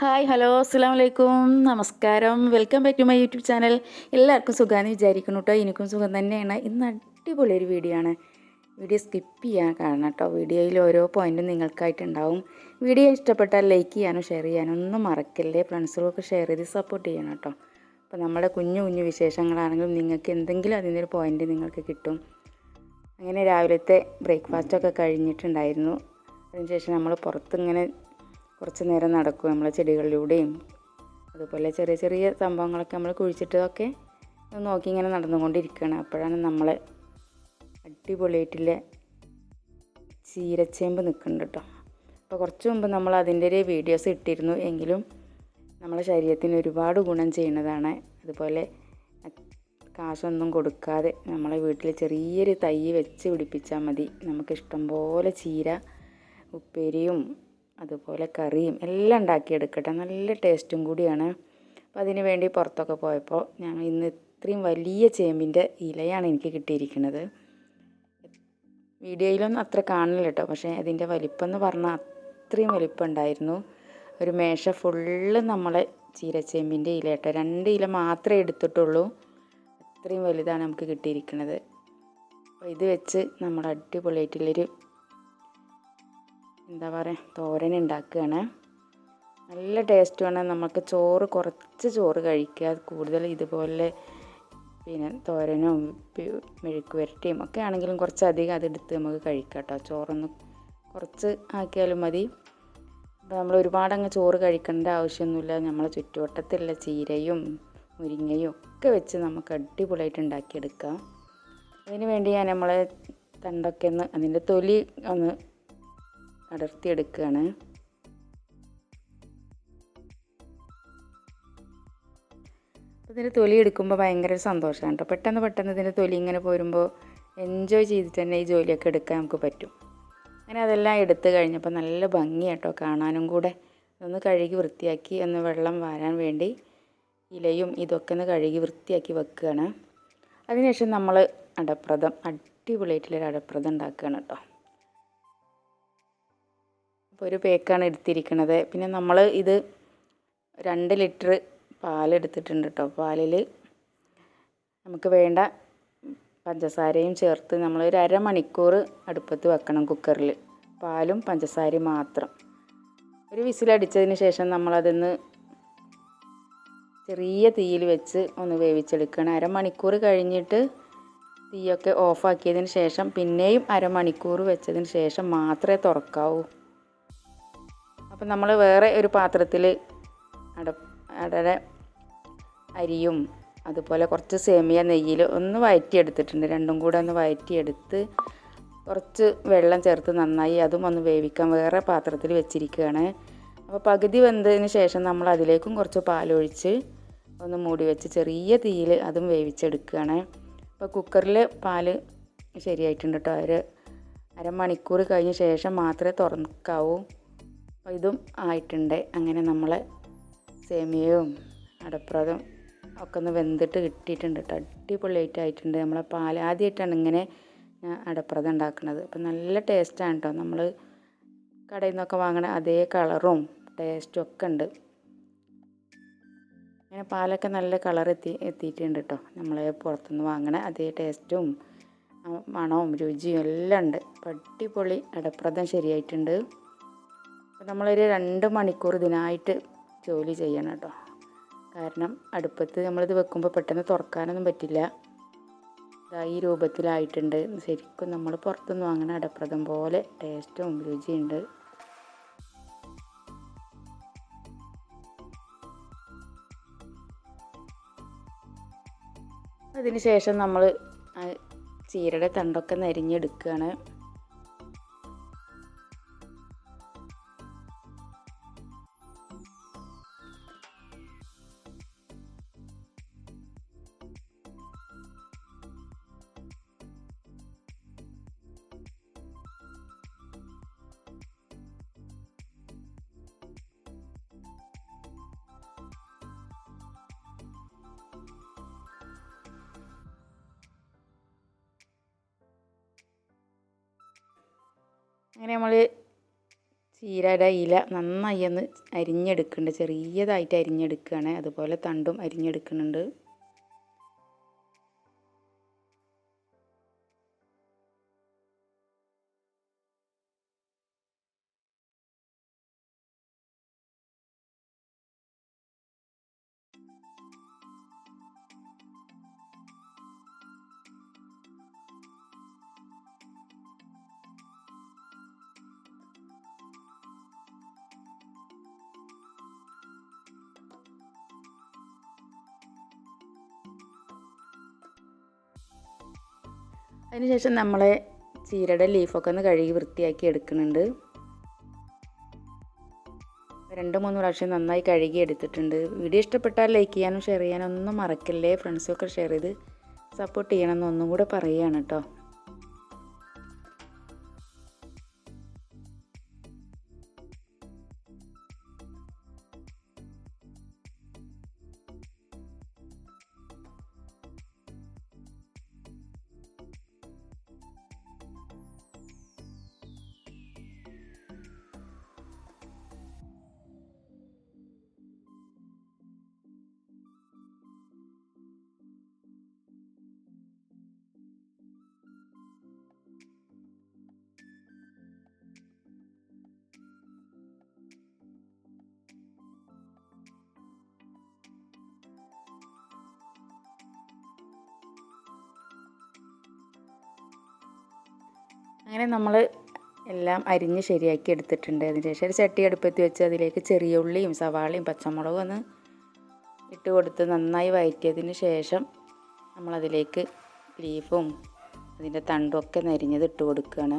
Hi hello അസ്സാം വലൈക്കും നമസ്കാരം. Welcome back to my YouTube channel. എല്ലാവർക്കും സുഖമാണെന്ന് വിചാരിക്കുന്നു കേട്ടോ എനിക്കും സുഖം തന്നെയാണ്. ഇന്ന് അടിപൊളി ഒരു വീഡിയോ ആണ്. വീഡിയോ സ്കിപ്പ് ചെയ്യാൻ കാരണം കേട്ടോ വീഡിയോയിൽ ഓരോ പോയിന്റും നിങ്ങൾക്കായിട്ടുണ്ടാവും. വീഡിയോ ഇഷ്ടപ്പെട്ടാൽ ലൈക്ക് ചെയ്യാനും ഷെയർ ചെയ്യാനും ഒന്നും മറക്കല്ലേ. ഫ്രണ്ട്സുകളൊക്കെ ഷെയർ ചെയ്ത് സപ്പോർട്ട് ചെയ്യണം കേട്ടോ അപ്പോൾ നമ്മുടെ കുഞ്ഞു കുഞ്ഞു വിശേഷങ്ങളാണെങ്കിലും നിങ്ങൾക്ക് എന്തെങ്കിലും അതിന്റെ ഒരു പോയിന്റ് നിങ്ങൾക്ക് കിട്ടും. അങ്ങനെ രാവിലത്തെ ബ്രേക്ക്ഫാസ്റ്റൊക്കെ കഴിഞ്ഞിട്ടുണ്ടായിരുന്നു. അതിനുശേഷം നമ്മൾ പുറത്തിങ്ങനെ കുറച്ച് നേരം നടക്കും നമ്മളെ ചെടികളിലൂടെയും. അതുപോലെ ചെറിയ ചെറിയ സംഭവങ്ങളൊക്കെ നമ്മൾ കുഴിച്ചിട്ടതൊക്കെ നോക്കി ഇങ്ങനെ നടന്നുകൊണ്ടിരിക്കുകയാണ്. അപ്പോഴാണ് നമ്മളെ അടിപൊളിയായിട്ടുള്ള ചീരച്ചേമ്പ് നിൽക്കുന്നത് കേട്ടോ. അപ്പോൾ കുറച്ച് മുമ്പ് നമ്മൾ അതിന്റെ ഒരു വീഡിയോസ് ഇട്ടിരുന്നു. എങ്കിലും നമ്മളെ ശരീരത്തിന് ഒരുപാട് ഗുണം ചെയ്യുന്നതാണ്. അതുപോലെ കാശൊന്നും കൊടുക്കാതെ നമ്മളെ വീട്ടിൽ ചെറിയൊരു തൈ വെച്ച് പിടിപ്പിച്ചാൽ മതി. നമുക്കിഷ്ടം പോലെ ചീര ഉപ്പേരിയും അതുപോലെ കറിയും എല്ലാം ഉണ്ടാക്കിയെടുക്കട്ടെ. നല്ല ടേസ്റ്റും കൂടിയാണ്. അപ്പോൾ അതിന് വേണ്ടി പുറത്തൊക്കെ പോയപ്പോൾ ഞാൻ ഇന്ന് ഇത്രയും വലിയ ചേമ്പിന്റെ ഇലയാണ് എനിക്ക് കിട്ടിയിരിക്കുന്നത്. വീഡിയോയിലൊന്നും അത്ര കാണില്ല കേട്ടോ. പക്ഷേ അതിന്റെ വലിപ്പം എന്ന് പറഞ്ഞാൽ അത്രയും വലിപ്പം ഉണ്ടായിരുന്നു ഒരു മേശ ഫുള്ള് നമ്മളെ ചീരച്ചേമ്പിന്റെ ഇല കേട്ടോ. രണ്ട് ഇല മാത്രമേ എടുത്തിട്ടുള്ളൂ. അത്രയും വലുതാണ് നമുക്ക് കിട്ടിയിരിക്കുന്നത്. അപ്പോൾ ഇത് വെച്ച് നമ്മൾ അടിപൊളിയായിട്ടുള്ളൊരു എന്താ പറയുക തോരൻ ഉണ്ടാക്കുകയാണ് നല്ല ടേസ്റ്റ് ടേസ്റ്റുമാണ് നമുക്ക് ചോറ് കുറച്ച് ചോറ് കഴിക്കുക. കൂടുതൽ ഇതുപോലെ പിന്നെ തോരനും മെഴുക്ക് വരട്ടിയും ഒക്കെ ആണെങ്കിലും കുറച്ചധികം അതെടുത്ത് നമുക്ക് കഴിക്കാം കേട്ടോ ചോറൊന്ന് കുറച്ച് ആക്കിയാലും മതി. അപ്പോൾ നമ്മൾ ഒരുപാട് അങ്ങ് ചോറ് കഴിക്കേണ്ട ആവശ്യമൊന്നുമില്ല. നമ്മളെ ചുറ്റുവട്ടത്തുള്ള ചീരയും മുരിങ്ങയും ഒക്കെ വെച്ച് നമുക്ക് അടിപൊളിയായിട്ട് ഉണ്ടാക്കിയെടുക്കാം അതിന് വേണ്ടി ഞാൻ നമ്മളെ തണ്ടൊക്കെ ഒന്ന് അതിന്റെ തൊലി ഒന്ന് അടർത്തിയെടുക്കുകയാണ്. ഇതിന്റെ തൊലി എടുക്കുമ്പോൾ ഭയങ്കര സന്തോഷമാണ് കേട്ടോ പെട്ടെന്ന് പെട്ടെന്ന് ഇതിന്റെ തൊലി ഇങ്ങനെ പോരുമ്പോൾ എൻജോയ് ചെയ്തിട്ട് തന്നെ ഈ ജോലിയൊക്കെ എടുക്കാൻ നമുക്ക് പറ്റും. അങ്ങനെ അതെല്ലാം എടുത്തു കഴിഞ്ഞപ്പോൾ നല്ല ഭംഗിയാട്ടോ കാണാനും കൂടെ. ഒന്ന് കഴുകി വൃത്തിയാക്കി ഒന്ന് വെള്ളം വാരാൻ വേണ്ടി ഇലയും ഇതൊക്കെ ഒന്ന് കഴുകി വൃത്തിയാക്കി വെക്കുകയാണ്. അതിനുശേഷം നമ്മൾ അടപ്രഥം അടിപൊളിയായിട്ടുള്ളൊരു അടപ്രഥം ഉണ്ടാക്കുകയാണ് കേട്ടോ അപ്പോൾ ഒരു പേക്കാണ് എടുത്തിരിക്കുന്നത് പിന്നെ നമ്മൾ ഇത് രണ്ട് ലിറ്റർ പാലെടുത്തിട്ടുണ്ട് കേട്ടോ പാലിൽ നമുക്ക് വേണ്ട പഞ്ചസാരയും ചേർത്ത് നമ്മൾ ഒരു അരമണിക്കൂർ അടുപ്പത്ത് വെക്കണം കുക്കറിൽ പാലും പഞ്ചസാരയും മാത്രം. ഒരു വിസിലടിച്ചതിന് ശേഷം നമ്മളതൊന്ന് ചെറിയ തീയിൽ വെച്ച് ഒന്ന് വേവിച്ചെടുക്കണം. അരമണിക്കൂർ കഴിഞ്ഞിട്ട് തീയൊക്കെ ഓഫാക്കിയതിന് ശേഷം പിന്നെയും അരമണിക്കൂർ വെച്ചതിന് ശേഷം മാത്രമേ തുറക്കാവൂ. അപ്പം നമ്മൾ വേറെ ഒരു പാത്രത്തിൽ അട അടര അരിയും അതുപോലെ കുറച്ച് സേമിയ നെയ്യിൽ ഒന്ന് വഴറ്റിയെടുത്തിട്ടുണ്ട് രണ്ടും കൂടെ ഒന്ന് വഴറ്റിയെടുത്ത് കുറച്ച് വെള്ളം ചേർത്ത് നന്നായി അതും ഒന്ന് വേവിക്കാൻ വേറെ പാത്രത്തിൽ വെച്ചിരിക്കുകയാണ്. അപ്പോൾ പകുതി വെന്തതിന് ശേഷം നമ്മൾ അതിലേക്കും കുറച്ച് പാലൊഴിച്ച് ഒന്ന് മൂടി വെച്ച് ചെറിയ തീയിൽ അതും വേവിച്ചെടുക്കുകയാണ്. അപ്പോൾ കുക്കറിൽ പാൽ ശരിയായിട്ടുണ്ട് കേട്ടോ. ഒരു അരമണിക്കൂർ കഴിഞ്ഞ ശേഷം മാത്രമേ തുറക്കാവൂ. അപ്പോൾ ഇതും ആയിട്ടുണ്ട്. അങ്ങനെ നമ്മൾ സേമിയയും അടപ്രദം ഒക്കെ ഒന്ന് വെന്തിട്ട് കിട്ടിയിട്ടുണ്ട് കേട്ടോ. അടിപൊളിയായിട്ട് ആയിട്ടുണ്ട് നമ്മളെ പാൽ ആദ്യമായിട്ടാണ് ഇങ്ങനെ ഞാൻ അടപ്രദം ഉണ്ടാക്കുന്നത് അപ്പം നല്ല ടേസ്റ്റാണ് കേട്ടോ. നമ്മൾ കടയിൽ നിന്നൊക്കെ വാങ്ങണ അതേ കളറും ടേസ്റ്റും ഒക്കെ ഉണ്ട്. അങ്ങനെ പാലൊക്കെ നല്ല കളർ എത്തി എത്തിയിട്ടുണ്ട് കേട്ടോ. നമ്മൾ പുറത്തുനിന്ന് വാങ്ങണ അതേ ടേസ്റ്റും മണവും രുചിയും എല്ലാം ഉണ്ട്. അടിപൊളി അടപ്രദം ശരിയായിട്ടുണ്ട്. അപ്പോൾ നമ്മളൊരു രണ്ട് മണിക്കൂർ ഇതിനായിട്ട് ജോലി ചെയ്യണം കേട്ടോ. കാരണം അടുപ്പത്ത് നമ്മളിത് വെക്കുമ്പോൾ പെട്ടെന്ന് തുറക്കാനൊന്നും പറ്റില്ല. ഈ രൂപത്തിലായിട്ടുണ്ട്. ശരിക്കും നമ്മൾ പുറത്തുനിന്ന് വാങ്ങുന്ന അടപ്രദം പോലെ ടേസ്റ്റും രുചിയുണ്ട്. അതിന് ശേഷം നമ്മൾ ചീരയുടെ തണ്ടൊക്കെ നരിഞ്ഞെടുക്കുകയാണ് അങ്ങനെ നമ്മൾ ചീരയുടെ ഇല നന്നായി ഒന്ന് അരിഞ്ഞെടുക്കുന്നുണ്ട് ചെറിയതായിട്ട് അരിഞ്ഞെടുക്കുകയാണ് അതുപോലെ തണ്ടും അരിഞ്ഞെടുക്കുന്നുണ്ട് അതിനുശേഷം നമ്മൾ ചീരയുടെ ലീഫൊക്കെ ഒന്ന് കഴുകി വൃത്തിയാക്കി എടുക്കുന്നുണ്ട്. രണ്ട് മൂന്ന് പ്രാവശ്യം നന്നായി കഴുകി എടുത്തിട്ടുണ്ട്. വീഡിയോ ഇഷ്ടപ്പെട്ടാൽ ലൈക്ക് ചെയ്യാനും ഷെയർ ചെയ്യാനും ഒന്നും മറക്കല്ലേ? ഫ്രണ്ട്സൊക്കെ ഷെയർ ചെയ്ത് സപ്പോർട്ട് ചെയ്യണമെന്ന് ഒന്നും കൂടെ പറയുകയാണ് കേട്ടോ. അങ്ങനെ നമ്മൾ എല്ലാം അരിഞ്ഞ് ശരിയാക്കി എടുത്തിട്ടുണ്ട്. അതിന് ശേഷം ഒരു ചട്ടി അടുപ്പത്ത് വെച്ച് അതിലേക്ക് ചെറിയ ഉള്ളിയും സവാളയും പച്ചമുളകും ഒന്ന് ഇട്ട് കൊടുത്ത് നന്നായി വഴറ്റിയതിന് ശേഷം നമ്മളതിലേക്ക് ലീഫും അതിന്റെ തണ്ടും ഒക്കെ നരിഞ്ഞത് ഇട്ട് കൊടുക്കുകയാണ്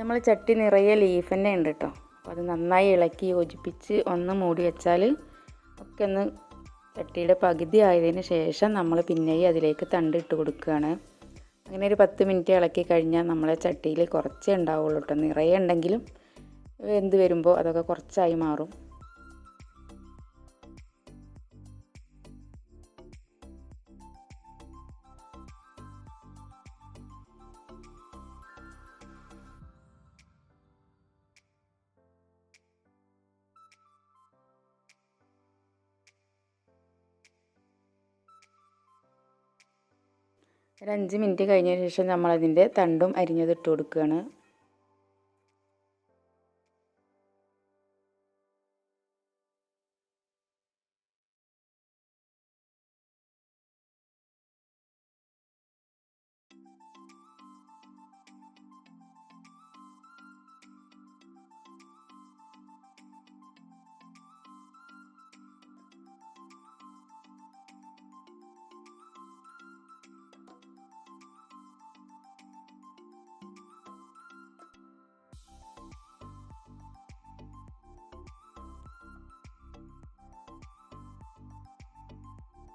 നമ്മൾ ചട്ടി നിറയെ ലീഫ് തന്നെ ഉണ്ട് കേട്ടോ. അപ്പോൾ അത് നന്നായി ഇളക്കി യോജിപ്പിച്ച് ഒന്ന് മൂടി വെച്ചാൽ ഒക്കെ ഒന്ന് ചട്ടിയുടെ പകുതി ആയതിന് ശേഷം നമ്മൾ പിന്നെയും അതിലേക്ക് തണ്ട് ഇട്ട് കൊടുക്കുകയാണ്. അങ്ങനെ ഒരു പത്ത് മിനിറ്റ് ഇളക്കി കഴിഞ്ഞാൽ നമ്മളെ ചട്ടിയിൽ കുറച്ചേ ഉണ്ടാവുള്ളൂ കേട്ടോ. നിറയെ ഉണ്ടെങ്കിലും വെന്ത് വരുമ്പോൾ അതൊക്കെ കുറച്ചായി മാറും. ഒരു അഞ്ച് മിനിറ്റ് കഴിഞ്ഞതിന് ശേഷം നമ്മളതിന്റെ തണ്ടും അരിഞ്ഞത് ഇട്ട് കൊടുക്കുകയാണ്.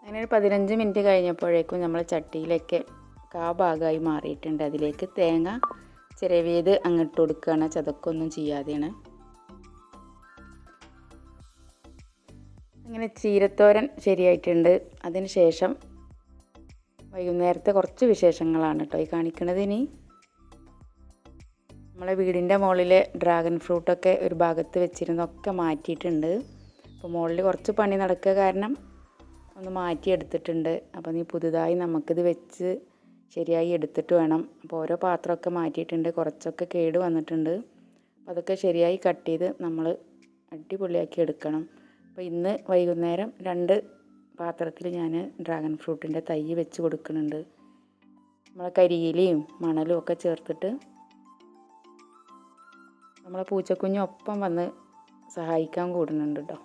അങ്ങനെ ഒരു പതിനഞ്ച് മിനിറ്റ് കഴിഞ്ഞപ്പോഴേക്കും നമ്മൾ ചട്ടിയിലൊക്കെ കാ ഭാഗമായി മാറിയിട്ടുണ്ട്. അതിലേക്ക് തേങ്ങ ചിരവിയത് അങ്ങോട്ട് കൊടുക്കുകയാണ്. ചതക്കൊന്നും ചെയ്യാതെയാണ്. അങ്ങനെ ചീരത്തോരൻ ശരിയായിട്ടുണ്ട്. അതിന് ശേഷം വൈകുന്നേരത്തെ കുറച്ച് വിശേഷങ്ങളാണ് കേട്ടോ ഈ കാണിക്കുന്നത് ഇനി. നമ്മളെ വീടിന്റെ മുകളിലെ ഡ്രാഗൺ ഫ്രൂട്ടൊക്കെ ഒരു ഭാഗത്ത് വെച്ചിരുന്നൊക്കെ മാറ്റിയിട്ടുണ്ട്. അപ്പോൾ മുകളിൽ കുറച്ച് പണി നടക്കുക കാരണം ഒന്ന് മാറ്റി എടുത്തിട്ടുണ്ട് അപ്പോൾ നീ പുതുതായി നമുക്കിത് വെച്ച് ശരിയായി എടുത്തിട്ട് വേണം. അപ്പോൾ ഓരോ പാത്രമൊക്കെ മാറ്റിയിട്ടുണ്ട്. കുറച്ചൊക്കെ കേട് വന്നിട്ടുണ്ട്. അപ്പോൾ അതൊക്കെ ശരിയായി കട്ട് ചെയ്ത് നമ്മൾ അടിപൊളിയാക്കി എടുക്കണം. അപ്പോൾ ഇന്ന് വൈകുന്നേരം രണ്ട് പാത്രത്തിൽ ഞാൻ ഡ്രാഗൺ ഫ്രൂട്ടിന്റെ തൈ വെച്ച് കൊടുക്കുന്നുണ്ട്. നമ്മൾ കരിയിലയും മണലും ഒക്കെ ചേർത്തിട്ട് നമ്മളെ പൂച്ചക്കുഞ്ഞൊപ്പം വന്ന് സഹായിക്കാൻ കൂടുന്നുണ്ട് കേട്ടോ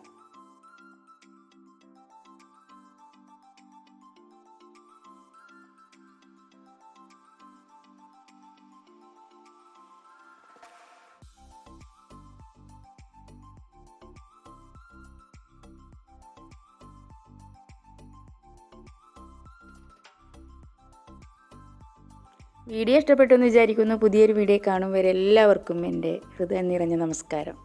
വീഡിയോ ഇഷ്ടപ്പെട്ടു എന്ന് വിചാരിക്കുന്നു. പുതിയൊരു വീഡിയോ കാണും വരെ എല്ലാവർക്കും എന്റെ ഹൃദയം നിറഞ്ഞ നമസ്കാരം.